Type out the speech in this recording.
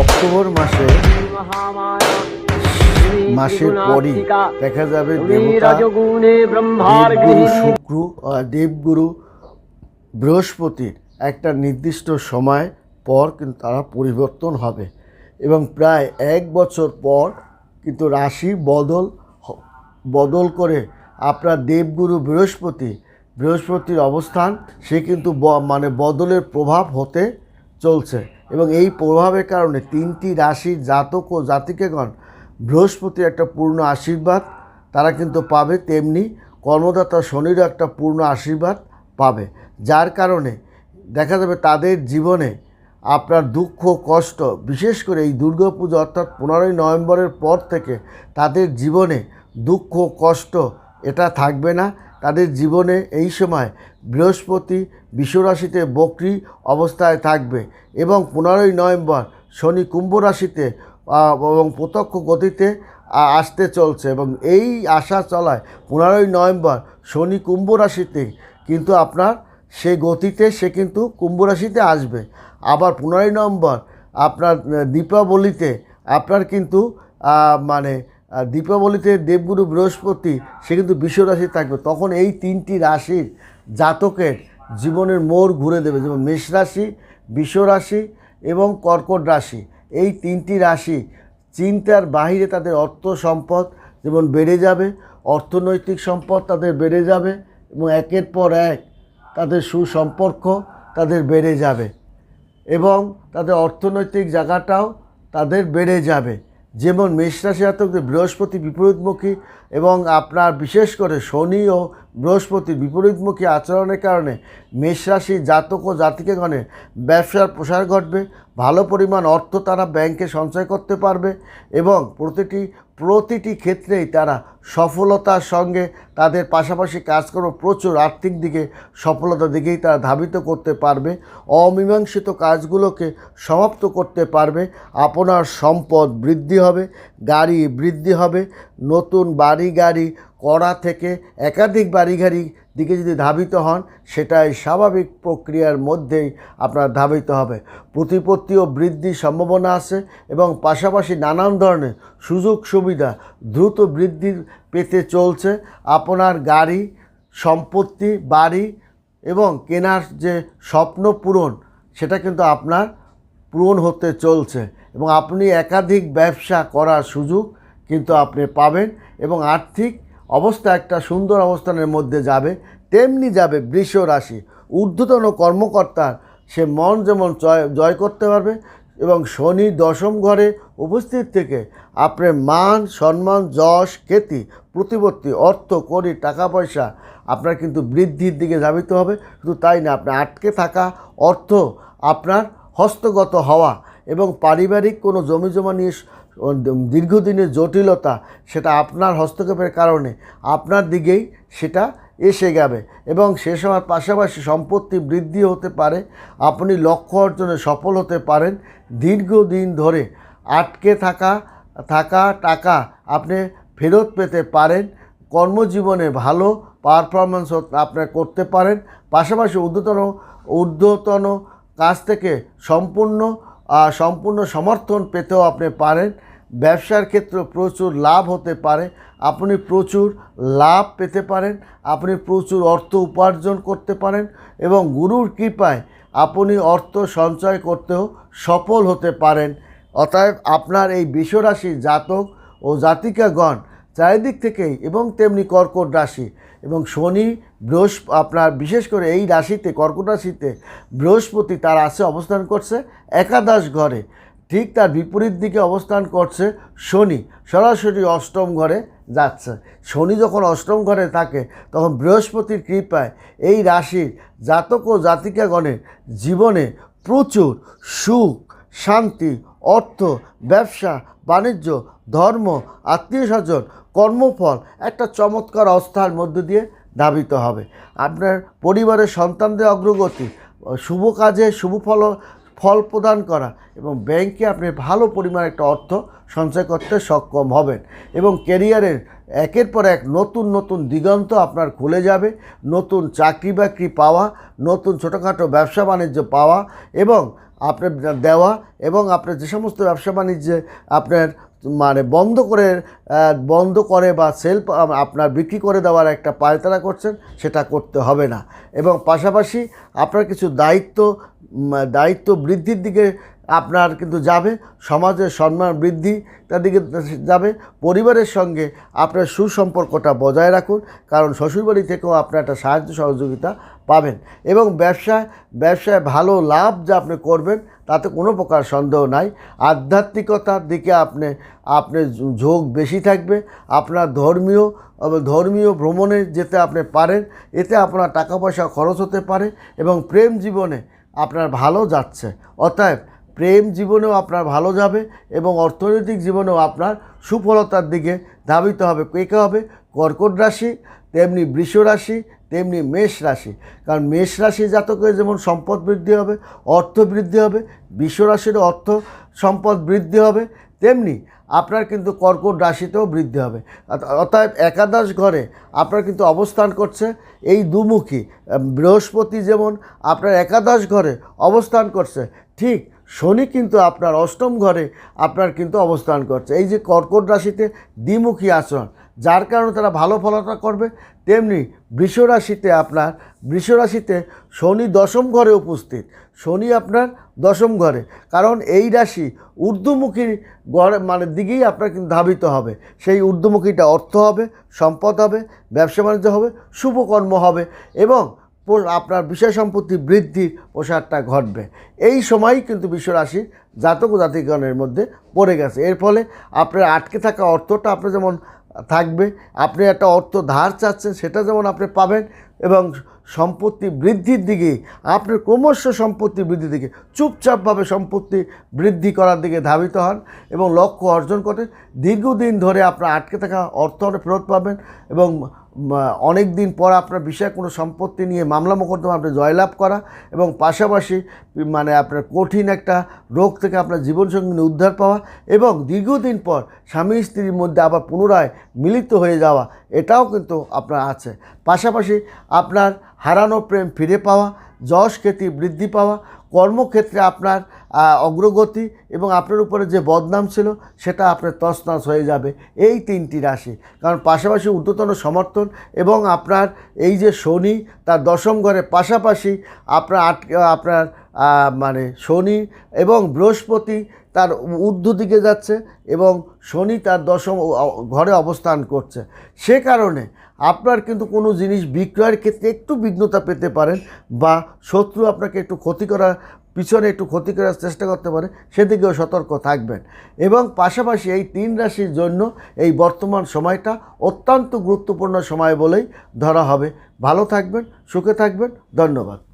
October মাসে মাসের পরই দেখা যাবে দেবতা, দেবগুরু, শুক্র দেবগুরু বৃহস্পতির একটা নির্দিষ্ট সময় পর কিন্তু তারা পরিবর্তন হবে। এবং প্রায় এক বছর পর কিন্তু রাশি বদল বদল করে আপনার দেবগুরু বৃহস্পতি, বৃহস্পতির অবস্থান, সে কিন্তু মানে বদলের প্রভাব হতে চলছে। এবং এই প্রভাবের কারণে তিনটি রাশির জাতক ও জাতিকেগণ বৃহস্পতির একটা পূর্ণ আশীর্বাদ তারা কিন্তু পাবে, তেমনি কর্মদাতা শনিরও একটা পূর্ণ আশীর্বাদ পাবে, যার কারণে দেখা যাবে তাদের জীবনে আপনার দুঃখ, কষ্ট, বিশেষ করে এই দুর্গাপুজো অর্থাৎ পনেরোই নভেম্বরের পর থেকে তাদের জীবনে দুঃখ, কষ্ট এটা থাকবে না। তাদের জীবনে এই সময় বৃহস্পতি বিশ্বরাশিতে বক্রি অবস্থায় থাকবে এবং পনেরোই নভেম্বর শনি কুম্ভ রাশিতে এবং প্রত্যক্ষ গতিতে আসতে চলছে এবং এই আশা চলায় পনেরোই নভেম্বর শনি কুম্ভ রাশিতে কিন্তু আপনার সেই গতিতে সে কিন্তু কুম্ভ রাশিতে আসবে। আবার পনেরোই নভেম্বর আপনার দীপাবলিতে আপনার কিন্তু মানে আহ, দীপাবলিতে দেবগুরু বৃহস্পতি সে কিন্তু রাশি থাকবে। তখন এই তিনটি রাশির জাতকের জীবনের মোড় ঘুরে দেবে যেমন মেষ রাশি রাশি এবং কর্কট রাশি। এই তিনটি রাশি চিন্তার বাহিরে তাদের অর্থ সম্পদ যেমন বেড়ে যাবে অর্থনৈতিক সম্পদ তাদের বেড়ে যাবে এবং একের পর এক তাদের সুসম্পর্ক তাদের বেড়ে যাবে এবং তাদের অর্থনৈতিক জায়গাটাও তাদের বেড়ে যাবে। যেমন মেষরাশি জাতকদের বৃহস্পতি বিপরীতমুখী এবং আপনার বিশেষ করে শনি ও বৃহস্পতি বিপরীতমুখী আচরণের কারণে মেষরাশি জাতক ও জাতিকেগণের ব্যবসার প্রসার ঘটবে, ভালো পরিমাণ অর্থ তারা ব্যাংকে সঞ্চয় করতে পারবে এবং প্রতিটি প্রতিটি ক্ষেত্রেই তারা সফলতার সঙ্গে তাদের পাশাপাশি কাজ করে প্রচুর আর্থিক দিকে সফলতার দিকেই তারা ধাবিত করতে পারবে, অমীমাংসিত কাজগুলোকে সমাপ্ত করতে পারবে, আপনার সম্পদ বৃদ্ধি হবে, গাড়ি বৃদ্ধি হবে, নতুন বাড়ি গাড়ি করা থেকে একাধিক বাড়ি গাড়ি দিকে যদি ধাবিত হন, সেটাই স্বাভাবিক প্রক্রিয়ার মধ্যেই আপনার ধাবিত হবে। প্রতিপত্তি ও বৃদ্ধির সম্ভাবনা আছে এবং পাশাপাশি নানান ধরনের সুযোগ সুবিধা দ্রুত বৃদ্ধি পেতে চলছে। আপনার গাড়ি, সম্পত্তি, বাড়ি এবং কেনার যে স্বপ্ন পূরণ, সেটা কিন্তু আপনার পূরণ হতে চলছে এবং আপনি একাধিক ব্যবসা করার সুযোগ কিন্তু আপনি পাবেন এবং আর্থিক অবস্থা একটা সুন্দর অবস্থানের মধ্যে যাবে। তেমনি যাবে বৃষ রাশি। ঊর্ধ্বতন কর্মকর্তার সে মন যেমন জয় জয় করতে পারবে এবং শনি দশম ঘরে উপস্থিত থেকে আপনার মান, সম্মান, যশ, খ্যাতি, প্রতিপত্তি, অর্থ করি টাকা, পয়সা আপনার কিন্তু বৃদ্ধির দিকে ধাবিত হবে। শুধু তাই না আপনার আটকে থাকা অর্থ আপনার হস্তগত হওয়া এবং পারিবারিক কোনো জমি জমা নিয়ে দীর্ঘদিনের জটিলতা সেটা আপনার হস্তক্ষেপের কারণে আপনার দিকেই সেটা এসে যাবে এবং সে সময় পাশাপাশি সম্পত্তি বৃদ্ধি হতে পারে, আপনি লক্ষ্য অর্জনে সফল হতে পারেন। দীর্ঘদিন ধরে আটকে থাকা থাকা টাকা আপনি ফেরত পেতে পারেন। কর্মজীবনে ভালো পারফরমেন্স আপনার করতে পারেন। পাশাপাশি ঊর্ধ্বতন ঊর্ধ্বতন কাছ থেকে সম্পূর্ণ সম্পূর্ণ সমর্থন পেতেও আপনি পারেন। ব্যবসার ক্ষেত্রে প্রচুর লাভ হতে পারে। আপনি প্রচুর লাভ পেতে পারেন, আপনি প্রচুর অর্থ উপার্জন করতে পারেন এবং গুরুর কৃপায় আপনি অর্থ সঞ্চয় করতেও সফল হতে পারেন। অতএব আপনার এই বিশ্বরাশি জাতক ও জাতিকাগণ চারিদিক থেকেই এবং তেমনি কর্কট রাশি এবং শনি, বৃহস্প, আপনার বিশেষ করে এই রাশিতে, কর্কট রাশিতে বৃহস্পতি তার আসে অবস্থান করছে একাদশ ঘরে। ঠিক তার বিপরীত দিকে অবস্থান করছে শনি। সরাসরি অষ্টম ঘরে যাচ্ছে। শনি যখন অষ্টম ঘরে থাকে, তখন বৃহস্পতির কৃপায় এই রাশির জাতক ও জাতিকাগণের জীবনে প্রচুর সুখ, শান্তি, অর্থ, ব্যবসা, বাণিজ্য, ধর্ম, আত্মীয় স্বজন, কর্মফল একটা চমৎকার অবস্থার মধ্য দিয়ে ধাবিত হবে। আপনার পরিবারের সন্তানদের অগ্রগতি, শুভ কাজে শুভ ফল ফল প্রদান করা এবং ব্যাংকে আপনি ভালো পরিমাণ একটা অর্থ সঞ্চয় করতে সক্ষম হবেন এবং ক্যারিয়ারের একের পর এক নতুন নতুন দিগন্ত আপনার খুলে যাবে, নতুন চাকরি বাকরি পাওয়া, নতুন ছোটোখাটো ব্যবসা বাণিজ্য পাওয়া এবং আপনার দেওয়া এবং আপনার যে সমস্ত ব্যবসা বাণিজ্যে আপনার মানে বন্ধ করে বন্ধ করে বা সেল আপনার বিক্রি করে দেওয়ার একটা পায়তারা করছেন, সেটা করতে হবে না। এবং পাশাপাশি আপনার কিছু দায়িত্ব দায়িত্ব বৃদ্ধির দিকে আপনার কিন্তু যাবে, সমাজের সম্মান বৃদ্ধি তার দিকে যাবে, পরিবারের সঙ্গে আপনার সুসম্পর্কটা বজায় রাখুন, কারণ শ্বশুরবাড়ি থেকেও আপনার একটা সাহায্য সহযোগিতা পাবেন এবং ব্যবসায় ব্যবসায় ভালো লাভ যা আপনি করবেন তাতে কোনো প্রকার সন্দেহ নাই। আধ্যাত্মিকতার দিকে আপনি আপনি ঝোঁক বেশি থাকবে, আপনার ধর্মীয় ধর্মীয় ভ্রমণে যেতে আপনি পারেন, এতে আপনার টাকা পয়সা খরচ হতে পারে এবং প্রেম জীবনে আপনার ভালো যাচ্ছে। অতএব প্রেম জীবনেও আপনার ভালো যাবে এবং অর্থনৈতিক জীবনেও আপনার সুফলতার দিকে ধাবিত হবে। কে কে হবে? কর্কট রাশি, তেমনি বৃষ রাশি, তেমনি মেষ রাশি। কারণ মেষ রাশি জাতকের যেমন সম্পদ বৃদ্ধি হবে, অর্থ বৃদ্ধি হবে বিশ্ব রাশির অর্থ সম্পদ বৃদ্ধি হবে, তেমনি আপনার কিন্তু কর্কট রাশিতেও বৃদ্ধি হবে। অতএব একাদশ ঘরে আপনার কিন্তু অবস্থান করছে এই দুমুখী। বৃহস্পতি যেমন আপনার একাদশ ঘরে অবস্থান করছে ঠিক, শনি কিন্তু আপনার অষ্টম ঘরে আপনার কিন্তু অবস্থান করছে। এই যে কর্কট রাশিতে দ্বিমুখী আচরণ, যার কারণে তারা ভালো ফলাফল করবে, তেমনি বৃষ রাশিতে আপনার, বৃষ রাশিতে শনি দশম ঘরে উপস্থিত। শনি আপনার দশম ঘরে, কারণ এই রাশি ঊর্ধ্বমুখী গড় মানে দিকেই আপনার কিন্তু ধাবিত হবে। সেই ঊর্ধ্বমুখীটা অর্থ হবে, সম্পদ হবে, ব্যবসা বাণিজ্য হবে শুভকর্ম হবে এবং আপনার বিষয় সম্পত্তি বৃদ্ধির প্রসারটা ঘটবে। এই সময়ই কিন্তু বিশ্বরাশির জাতক ও জাতিগণের মধ্যে পড়ে গেছে। এর ফলে আপনার আটকে থাকা অর্থটা আপনার যেমন থাকবে, আপনি একটা অর্থ ধার চাচ্ছেন, সেটা যেমন আপনি পাবেন এবং সম্পত্তি বৃদ্ধির দিকে আপনার ক্রমশ সম্পত্তি বৃদ্ধির দিকে, চুপচাপভাবে সম্পত্তি বৃদ্ধি করার দিকে ধাবিত হন এবং লক্ষ্য অর্জন করেন দীর্ঘদিন ধরে আপনার আটকে থাকা অর্থ আপনি ফেরত পাবেন এবং অনেক দিন পর আপনার বিষয়ে কোনো সম্পত্তি নিয়ে মামলা মোকদ্দমা আপনি জয়লাভ করা এবং পাশাপাশি মানে আপনার কঠিন একটা রোগ থেকে আপনার জীবনসঙ্গিনী উদ্ধার পাওয়া এবং দীর্ঘদিন পর স্বামী স্ত্রীর মধ্যে আবার পুনরায় মিলিত হয়ে যাওয়া, এটাও কিন্তু আপনার আছে। পাশাপাশি আপনার হারানো প্রেম ফিরে পাওয়া, যশ খ্যাতি বৃদ্ধি পাওয়া কর্মক্ষেত্রে আপনার অগ্রগতি এবং আপনার উপরে যে বদনাম ছিল, সেটা আপনার তছনছ হয়ে যাবে। এই তিনটি রাশি। কারণ পাশাপাশি উর্ধ্বতন সমর্থন এবং আপনার এই যে শনি, তার দশম ঘরে পাশাপাশি আপনার আট, আপনার মানে শনি এবং বৃহস্পতি তার ঊর্ধ্ব দিকে যাচ্ছে এবং শনি তার দশম ঘরে অবস্থান করছে। সে কারণে আপনার কিন্তু কোনো জিনিস বিক্রয়ের ক্ষেত্রে একটু বিঘ্নতা পেতে পারেন বা শত্রু আপনাকে একটু ক্ষতি করার, পিছনে একটু ক্ষতি করার চেষ্টা করতে পারে, সেদিকেও সতর্ক থাকবেন। এবং পাশাপাশি এই তিন রাশির জন্য এই বর্তমান সময়টা অত্যন্ত গুরুত্বপূর্ণ সময় বলেই ধরা হবে। ভালো থাকবেন, সুখে থাকবেন, ধন্যবাদ।